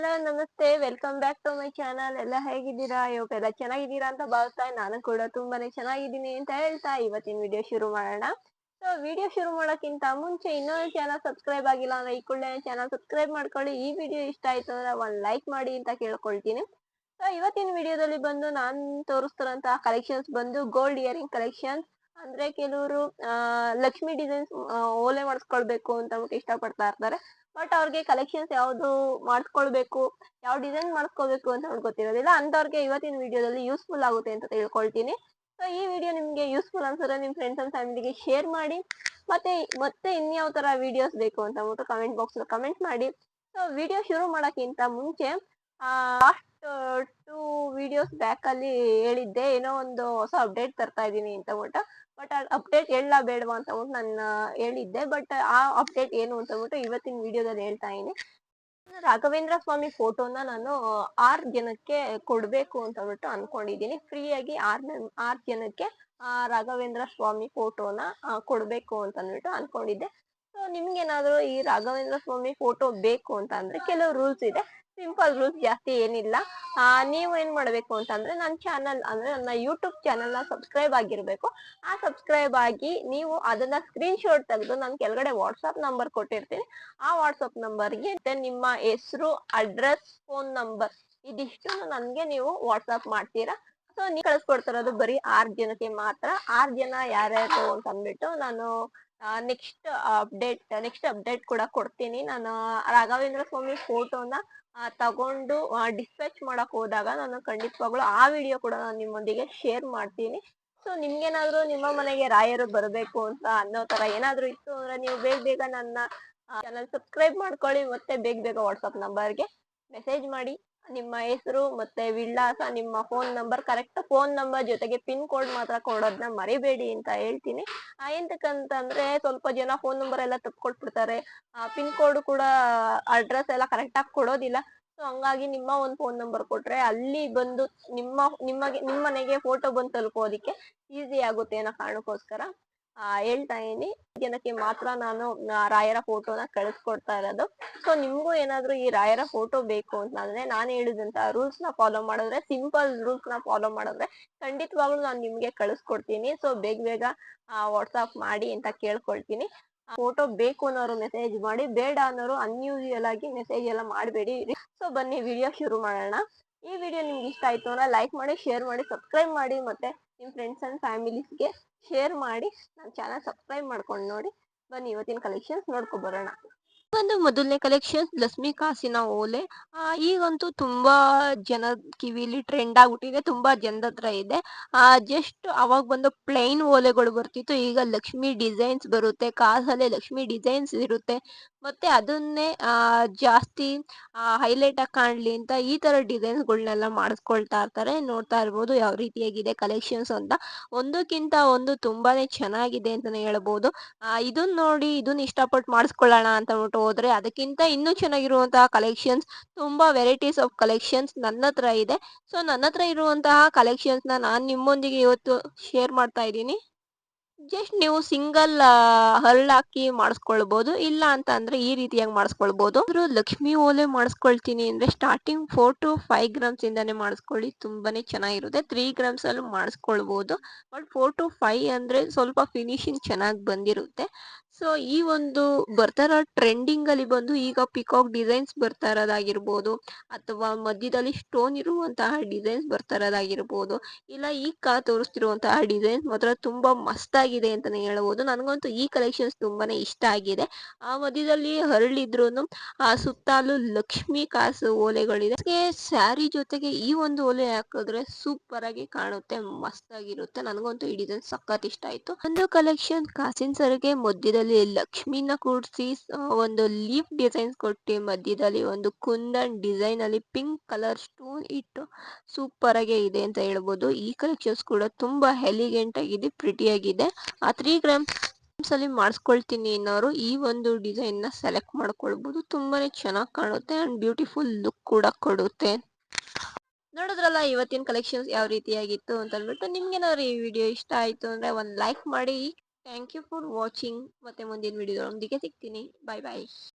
Hello, ನಮಸ್ತೆ. Welcome back to my channel ಎಲ್ಲ ಹೇಗಿದ್ದೀರಾ? ಎಲ್ಲ ಚೆನ್ನಾಗಿದ್ದೀರಾ ಅಂತ ಭಾವಿಸ್ತಾ ನಾನು ಕೂಡ ತುಂಬಾನೇ ಚೆನ್ನಾಗಿದ್ದೀನಿ ಅಂತ ಹೇಳ್ತಾ ಇವತ್ತಿನ ವಿಡಿಯೋ ಶುರು ಮಾಡೋಣ. ಸೊ ವಿಡಿಯೋ ಶುರು ಮಾಡೋಕ್ಕಿಂತ ಮುಂಚೆ ಇನ್ನೊಂದು ಚಾನಲ್ ಸಬ್ಸ್ಕ್ರೈಬ್ ಆಗಿಲ್ಲ ಅಂದ್ರೆ ಈ ಕೂಡಲೇ ಚಾನಲ್ ಸಬ್ಸ್ಕ್ರೈಬ್ ಮಾಡ್ಕೊಳ್ಳಿ. ಈ ವಿಡಿಯೋ ಇಷ್ಟ ಆಯ್ತು ಅಂದ್ರೆ ಒಂದ್ ಲೈಕ್ ಮಾಡಿ ಅಂತ ಕೇಳ್ಕೊಳ್ತೀನಿ. ಸೊ ಇವತ್ತಿನ ವಿಡಿಯೋದಲ್ಲಿ ಬಂದು ನಾನು ತೋರಿಸ್ತಿರೋಂತಹ ಕಲೆಕ್ಷನ್ಸ್ ಬಂದು ಗೋಲ್ಡ್ ಇಯರಿಂಗ್ ಕಲೆಕ್ಷನ್ಸ್ ಅಂದ್ರೆ ಕೆಲವರು ಲಕ್ಷ್ಮಿ ಡಿಸೈನ್ಸ್ ಓಲೆ ಮಾಡಿಸ್ಕೊಳ್ಬೇಕು ಅಂತ ಇಷ್ಟ ಪಡ್ತಾ ಇರ್ತಾರೆ. ಬಟ್ ಅವ್ರಿಗೆ ಕಲೆಕ್ಷನ್ಸ್ ಯಾವ್ದು ಮಾಡಿಸ್ಕೊಳ್ಬೇಕು, ಯಾವ ಡಿಸೈನ್ ಮಾಡಿಸ್ಕೋಬೇಕು ಅಂತ ಗೊತ್ತಿರೋದಿಲ್ಲ. ಅಂತವ್ರಿಗೆ ಇವತ್ತಿನ ವಿಡಿಯೋದಲ್ಲಿ ಯೂಸ್ಫುಲ್ ಆಗುತ್ತೆ ಅಂತ ತಿಳ್ಕೊಳ್ತೀನಿ. ಸೊ ಈ ವಿಡಿಯೋ ನಿಮ್ಗೆ ಯೂಸ್ಫುಲ್ ಅನ್ಸಿದ್ರೆ ನಿಮ್ ಫ್ರೆಂಡ್ಸ್ ಅಂಡ್ ಫ್ಯಾಮಿಲಿಗೆ ಶೇರ್ ಮಾಡಿ, ಮತ್ತೆ ಮತ್ತೆ ಇನ್ಯಾವ ತರ ವಿಡಿಯೋಸ್ ಬೇಕು ಅಂತ ಅಂದ್ಬಿಟ್ಟು ಕಮೆಂಟ್ ಬಾಕ್ಸ್ ಕಮೆಂಟ್ ಮಾಡಿ. ಸೊ ವಿಡಿಯೋ ಶುರು ಮಾಡೋಕ್ಕಿಂತ ಮುಂಚೆ ಲಾಸ್ಟ್ ಟೂ ವಿಡಿಯೋಸ್ ಬ್ಯಾಕ್ ಅಲ್ಲಿ ಹೇಳಿದ್ದೆ, ಏನೋ ಒಂದು ಹೊಸ ಅಪ್ಡೇಟ್ ತರ್ತಾ ಇದ್ದೀನಿ ಅಂತ ಅಂದ್ಬಿಟ್ಟು. ಬಟ್ ಅಪ್ಡೇಟ್ ಹೇಳ ಬೇಡವಾ ಅಂತ ಅಂದ್ಬಿಟ್ಟು ನಾನು ಹೇಳಿದ್ದೆ. ಬಟ್ ಆ ಅಪ್ಡೇಟ್ ಏನು ಅಂತ ಅಂದ್ಬಿಟ್ಟು ಇವತ್ತಿನ ವಿಡಿಯೋದಲ್ಲಿ ಹೇಳ್ತಾ ಇದ್ದೀನಿ. ರಾಘವೇಂದ್ರ ಸ್ವಾಮಿ ಫೋಟೋನ ನಾನು ಆರ್ ಜನಕ್ಕೆ ಕೊಡ್ಬೇಕು ಅಂತ ಅಂದ್ಬಿಟ್ಟು ಅನ್ಕೊಂಡಿದ್ದೀನಿ. ಫ್ರೀಯಾಗಿ ಆರ್ ಆರ್ ಜನಕ್ಕೆ, ಆ, ರಾಘವೇಂದ್ರ ಸ್ವಾಮಿ ಫೋಟೋನ ಕೊಡ್ಬೇಕು ಅಂತ ಅಂದ್ಬಿಟ್ಟು ಅನ್ಕೊಂಡಿದ್ದೆ. ಸೊ ನಿಮ್ಗೇನಾದರೂ ಈ ರಾಘವೇಂದ್ರ ಸ್ವಾಮಿ ಫೋಟೋ ಬೇಕು ಅಂತ ಅಂದ್ರೆ ಕೆಲವು ರೂಲ್ಸ್ ಇದೆ. ಸಿಂಪಲ್ ರೂಲ್ಸ್ ಜಾಸ್ತಿ ಏನಿಲ್ಲ. ನೀವು ಏನ್ ಮಾಡ್ಬೇಕು ಅಂತಂದ್ರೆ ನನ್ನ ಚಾನಲ್ ಅಂದ್ರೆ ನನ್ನ ಯೂಟ್ಯೂಬ್ ಚಾನಲ್ನ ಸಬ್ಸ್ಕ್ರೈಬ್ ಆಗಿರ್ಬೇಕು. ಆ ಸಬ್ಸ್ಕ್ರೈಬ್ ಆಗಿ ನೀವು ಅದನ್ನ ಸ್ಕ್ರೀನ್ ಶಾಟ್ ತೆಗೆದು ನಾನು ಕೆಳಗಡೆ ವಾಟ್ಸ್ಆಪ್ ನಂಬರ್ ಕೊಟ್ಟಿರ್ತೀನಿ. ಆ ವಾಟ್ಸ್ಆಪ್ ನಂಬರ್ಗೆ ನಿಮ್ಮ ಹೆಸರು ಅಡ್ರೆಸ್ ಫೋನ್ ನಂಬರ್ ಇದಿಷ್ಟು ನನ್ಗೆ ನೀವು ವಾಟ್ಸ್ಆಪ್ ಮಾಡ್ತೀರಾ? ಸೊ ನೀವು ಕಳ್ಸ್ಕೊಡ್ತಿರೋದು ಬರೀ ಆರ್ ಜನಕ್ಕೆ ಮಾತ್ರ? ಆರ್ ಜನ ಯಾರ್ಯಾರು ಅಂತ ಅಂದ್ಬಿಟ್ಟು ನಾನು ನೆಕ್ಸ್ಟ್ ಅಪ್ಡೇಟ್ ನೆಕ್ಸ್ಟ್ ಅಪ್ಡೇಟ್ ಕೂಡ ಕೊಡ್ತೀನಿ. ನಾನು, ರಾಘವೇಂದ್ರ ಸ್ವಾಮಿ ಫೋಟೋನ ತಗೊಂಡು ಡಿಸ್ಪ್ಯಾಚ್ ಮಾಡಕ್ ಹೋದಾಗ ನಾನು ಖಂಡಿತವಾಗ್ಲೂ ಆ ವಿಡಿಯೋ ಕೂಡ ನಾನು ನಿಮ್ಮೊಂದಿಗೆ ಶೇರ್ ಮಾಡ್ತೀನಿ. ಸೊ ನಿಮ್ಗೇನಾದ್ರೂ ನಿಮ್ಮ ಮನೆಗೆ ರಾಯರು ಬರಬೇಕು ಅಂತ ಅನ್ನೋ ತರ ಏನಾದ್ರು ಇತ್ತು ಅಂದ್ರೆ ನೀವು ಬೇಗ ಬೇಗ ನನ್ನ ಚಾನಲ್ ಸಬ್ಸ್ಕ್ರೈಬ್ ಮಾಡ್ಕೊಳ್ಳಿ. ಮತ್ತೆ ಬೇಗ ಬೇಗ ವಾಟ್ಸಪ್ ನಂಬರ್ಗೆ ಮೆಸೇಜ್ ಮಾಡಿ. ನಿಮ್ಮ ಹೆಸರು ಮತ್ತೆ ವಿಳಾಸ, ನಿಮ್ಮ phone number correct phone number ಜೊತೆಗೆ ಪಿನ್ ಕೋಡ್ ಮಾತ್ರ ಕೊಡೋದನ್ನ ಮರಿಬೇಡಿ ಅಂತ ಹೇಳ್ತೀನಿ. ಎಂತಕ್ಕಂತಂದ್ರೆ ಸ್ವಲ್ಪ ಜನ ಫೋನ್ ನಂಬರ್ ಎಲ್ಲ ತಪ್ಕೊಟ್ಬಿಡ್ತಾರೆ. ಪಿನ್ ಕೋಡ್ ಕೂಡ ಅಡ್ರೆಸ್ ಎಲ್ಲ ಕರೆಕ್ಟ್ ಆಗಿ ಕೊಡೋದಿಲ್ಲ. ಸೊ ಹಂಗಾಗಿ ನಿಮ್ಮ ಒಂದು ಫೋನ್ ನಂಬರ್ ಕೊಟ್ರೆ ಅಲ್ಲಿ ಬಂದು ನಿಮ್ಮ, ನಿಮಗೆ ನಿಮ್ಮ ಮನೆಗೆ ಫೋಟೋ ಬಂದು ತಲುಪೋದಿಕ್ಕೆ ಈಸಿ ಆಗುತ್ತೆ ಅನ್ನೋ ಕಾರಣಕ್ಕೋಸ್ಕರ. ಹೇಳ್ತಾ ಇದೀನಿ ಜನಕ್ಕೆ ಮಾತ್ರ ನಾನು ರಾಯರ ಫೋಟೋನ ಕಳಿಸ್ಕೊಡ್ತಾ ಇರೋದು. ಸೊ ನಿಮ್ಗೂ ಏನಾದ್ರು ಈ ರಾಯರ ಫೋಟೋ ಬೇಕು ಅಂತಂದ್ರೆ ನಾನು ಹೇಳಿದಂತ ರೂಲ್ಸ್ನ ಫಾಲೋ ಮಾಡಿದ್ರೆ, ಸಿಂಪಲ್ ರೂಲ್ಸ್ನ ಫಾಲೋ ಮಾಡಿದ್ರೆ ಖಂಡಿತವಾಗ್ಲೂ ನಾನು ನಿಮ್ಗೆ ಕಳಿಸ್ಕೊಡ್ತೀನಿ. ಸೊ ಬೇಗ ಬೇಗ ವಾಟ್ಸಪ್ ಮಾಡಿ ಅಂತ ಕೇಳ್ಕೊಳ್ತೀನಿ. ಫೋಟೋ ಬೇಕು ಅನ್ನೋರು ಮೆಸೇಜ್ ಮಾಡಿ, ಬೇಡ ಅನ್ನೋರು ಅನ್ಯೂಸಿಯಲ್ ಆಗಿ ಮೆಸೇಜ್ ಎಲ್ಲ ಮಾಡಬೇಡಿ. ಸೊ ಬನ್ನಿ ವಿಡಿಯೋ ಶುರು ಮಾಡೋಣ. ಈ ವಿಡಿಯೋ ನಿಮ್ಗೆ ಇಷ್ಟ ಆಯ್ತು ಅಂದ್ರೆ ಲೈಕ್ ಮಾಡಿ ಶೇರ್ ಮಾಡಿ ಸಬ್ಸ್ಕ್ರೈಬ್ ಮಾಡಿ ಮತ್ತೆ ನಿಮ್ ಫ್ರೆಂಡ್ಸ್ ಅಂಡ್ ಫ್ಯಾಮಿಲೀಸ್ಗೆ ಶೇರ್ ಮಾಡಿ. ನಮ್ಮ ಚಾನಲ್ ಸಬ್ಸ್ಕ್ರೈಬ್ ಮಾಡ್ಕೊಂಡು ನೋಡಿ. ಬನ್ನಿ, ಇವತ್ತಿನ ಕಲೆಕ್ಷನ್ಸ್ ನೋಡ್ಕೊ ಬರೋಣ. ಒಂದು ಮೊದಲನೇ ಕಲೆಕ್ಷನ್ ಲಕ್ಷ್ಮಿ ಕಾಸಿನ ಓಲೆ. ಈಗಂತೂ ತುಂಬಾ ಜನ ಕಿವಿಲಿ ಟ್ರೆಂಡ್ ಆಗ್ಬಿಟ್ಟಿದೆ, ತುಂಬಾ ಜನದ ಹತ್ರ ಇದೆ. ಜಸ್ಟ್ ಅವಾಗ ಬಂದು ಪ್ಲೈನ್ ಓಲೆಗಳು ಬರ್ತಿತ್ತು. ಈಗ ಲಕ್ಷ್ಮಿ ಡಿಸೈನ್ಸ್ ಬರುತ್ತೆ, ಕಾಸಲ್ಲೇ ಲಕ್ಷ್ಮಿ ಡಿಸೈನ್ಸ್ ಇರುತ್ತೆ. ಮತ್ತೆ ಅದನ್ನೇ ಜಾಸ್ತಿ ಹೈಲೈಟ್ ಆಗಿ ಕಾಣ್ಲಿ ಅಂತ ಈ ತರ ಡಿಸೈನ್ಸ್ಗಳನ್ನೆಲ್ಲ ಮಾಡಿಸ್ಕೊಳ್ತಾ ಇರ್ತಾರೆ. ನೋಡ್ತಾ ಇರ್ಬೋದು ಯಾವ ರೀತಿಯಾಗಿದೆ ಕಲೆಕ್ಷನ್ಸ್ ಅಂತ. ಒಂದಕ್ಕಿಂತ ಒಂದು ತುಂಬಾನೇ ಚೆನ್ನಾಗಿದೆ ಅಂತಲೇ ಹೇಳ್ಬೋದು. ಇದನ್ನ ನೋಡಿ ಇದನ್ನ ಇಷ್ಟಪಟ್ಟು ಮಾಡಿಸ್ಕೊಳ್ಳೋಣ ಅಂತ ಹೋದ್ರೆ ಅದಕ್ಕಿಂತ ಇನ್ನೂ ಚೆನ್ನಾಗಿರುವಂತಹ ಕಲೆಕ್ಷನ್ಸ್ ತುಂಬಾ ವೆರೈಟೀಸ್ ಆಫ್ ಕಲೆಕ್ಷನ್ಸ್ ನನ್ನ ಹತ್ರ ಇದೆ. ಸೊ ನನ್ನ ಹತ್ರ ಇರುವಂತಹ ಕಲೆಕ್ಷನ್ಸ್ನ ನಾನ್ ನಿಮ್ಮೊಂದಿಗೆ ಇವತ್ತು ಶೇರ್ ಮಾಡ್ತಾ ಇದ್ದೀನಿ. ಜಸ್ಟ್ ನೀವು ಸಿಂಗಲ್ ಹಾಕಿ ಮಾಡಿಸ್ಕೊಳ್ಬಹುದು ಇಲ್ಲ ಅಂತ ಅಂದ್ರೆ ಈ ರೀತಿಯಾಗಿ ಮಾಡಿಸ್ಕೊಳ್ಬಹುದು ಲಕ್ಷ್ಮಿ ಓಲೆ ಮಾಡಿಸ್ಕೊಳ್ತೀನಿ ಅಂದ್ರೆ starting four to five grams ಇಂದಾನೆ ಮಾಡಿಸ್ಕೊಳ್ಳಿ. ತುಂಬಾನೇ ಚೆನ್ನಾಗಿರುತ್ತೆ. ತ್ರೀ ಗ್ರಾಮ್ಸ್ ಅಲ್ಲೂ ಮಾಡಿಸ್ಕೊಳ್ಬಹುದು ಬಟ್ ಫೋರ್ ಟು ಫೈವ್ ಅಂದ್ರೆ ಸ್ವಲ್ಪ ಫಿನಿಶಿಂಗ್ ಚೆನ್ನಾಗಿ ಬಂದಿರುತ್ತೆ. ಸೊ ಈ ಒಂದು ಬರ್ತಾರ ಟ್ರೆಂಡಿಂಗ್ ಅಲ್ಲಿ ಬಂದು ಈಗ ಪಿಕಾಕ್ ಡಿಸೈನ್ಸ್ ಬರ್ತಾ ಇರೋದಾಗಿರ್ಬೋದು ಅಥವಾ ಮಧ್ಯದಲ್ಲಿ ಸ್ಟೋನ್ ಇರುವಂತಹ ಡಿಸೈನ್ಸ್ ಬರ್ತಾ ಇರೋದಾಗಿರ್ಬೋದು ಇಲ್ಲ ಈಗ ತೋರಿಸ್ತಿರುವಂತಹ ಡಿಸೈನ್ಸ್ ಮಾತ್ರ ತುಂಬಾ ಮಸ್ತಾಗಿದೆ ಅಂತಾನೆ ಹೇಳ್ಬೋದು. ನನಗಂತೂ ಈ ಕಲೆಕ್ಷನ್ಸ್ ತುಂಬಾನೇ ಇಷ್ಟ ಆಗಿದೆ. ಆ ಮಧ್ಯದಲ್ಲಿ ಹರಳಿದ್ರು ಆ ಸುತ್ತಲೂ ಲಕ್ಷ್ಮಿ ಕಾಸು ಓಲೆಗಳಿದೆ. ಸ್ಯಾರಿ ಜೊತೆಗೆ ಈ ಒಂದು ಓಲೆ ಹಾಕಿದ್ರೆ ಸೂಪರ್ ಆಗಿ ಕಾಣುತ್ತೆ ಮಸ್ತ್ ಆಗಿರುತ್ತೆ ನನಗಂತೂ ಈ ಡಿಸೈನ್ ಸಖತ್ ಇಷ್ಟ ಆಯ್ತು. ಒಂದು ಕಲೆಕ್ಷನ್ ಕಾಸಿನ ಸರ್ಗೆ ಮಧ್ಯದಲ್ಲಿ ಲಕ್ಷ್ಮಿನ ಕೂಡಿಸಿ ಒಂದು ಲೀಫ್ ಡಿಸೈನ್ಸ್ ಕೊಟ್ಟು, ಮಧ್ಯದಲ್ಲಿ ಒಂದು ಕುಂದನ್ ಡಿಸೈನ್ ಅಲ್ಲಿ ಪಿಂಕ್ ಕಲರ್ ಸ್ಟೋನ್ ಇಟ್ಟು ಸೂಪರ್ ಆಗಿ ಇದೆ ಅಂತ ಹೇಳ್ಬೋದು. ಈ ಕಲೆಕ್ಷನ್ಸ್ ಕೂಡ ತುಂಬಾ ಎಲಿಗೆಂಟ್ ಆಗಿದೆ ಪ್ರಿಟಿ ಆಗಿದೆ. ಆ ತ್ರೀ ಗ್ರಾಮ್ಸ್ ಅಲ್ಲಿ ಮಾಡಿಸ್ಕೊಳ್ತೀನಿ ಅನ್ನೋರು ಈ ಒಂದು ಡಿಸೈನ್ನ ಸೆಲೆಕ್ಟ್ ಮಾಡ್ಕೊಳ್ಬಹುದು ತುಂಬಾನೇ ಚೆನ್ನಾಗಿ ಕಾಣುತ್ತೆ ಅಂಡ್ ಬ್ಯೂಟಿಫುಲ್ ಲುಕ್ ಕೂಡ ಕೊಡುತ್ತೆ. ನೋಡಿದ್ರಲ್ಲ, ಇವತ್ತಿನ ಕಲೆಕ್ಷನ್ಸ್ ಯಾವ ರೀತಿಯಾಗಿತ್ತು ಅಂತ ಅಂದ್ಬಿಟ್ಟು ನಿಮ್ಗೇನಾದ್ರು ಈ ವಿಡಿಯೋ ಇಷ್ಟ ಆಯ್ತು ಅಂದ್ರೆ ಒಂದು ಲೈಕ್ ಮಾಡಿ. ಥ್ಯಾಂಕ್ ಯು ಫಾರ್ ವಾಚಿಂಗ್ ಮತ್ತೆ ಮುಂದಿನ ವಿಡಿಯೋದೊಂದಿಗೆ ಸಿಗ್ತೀನಿ. ಬಾಯ್ ಬಾಯ್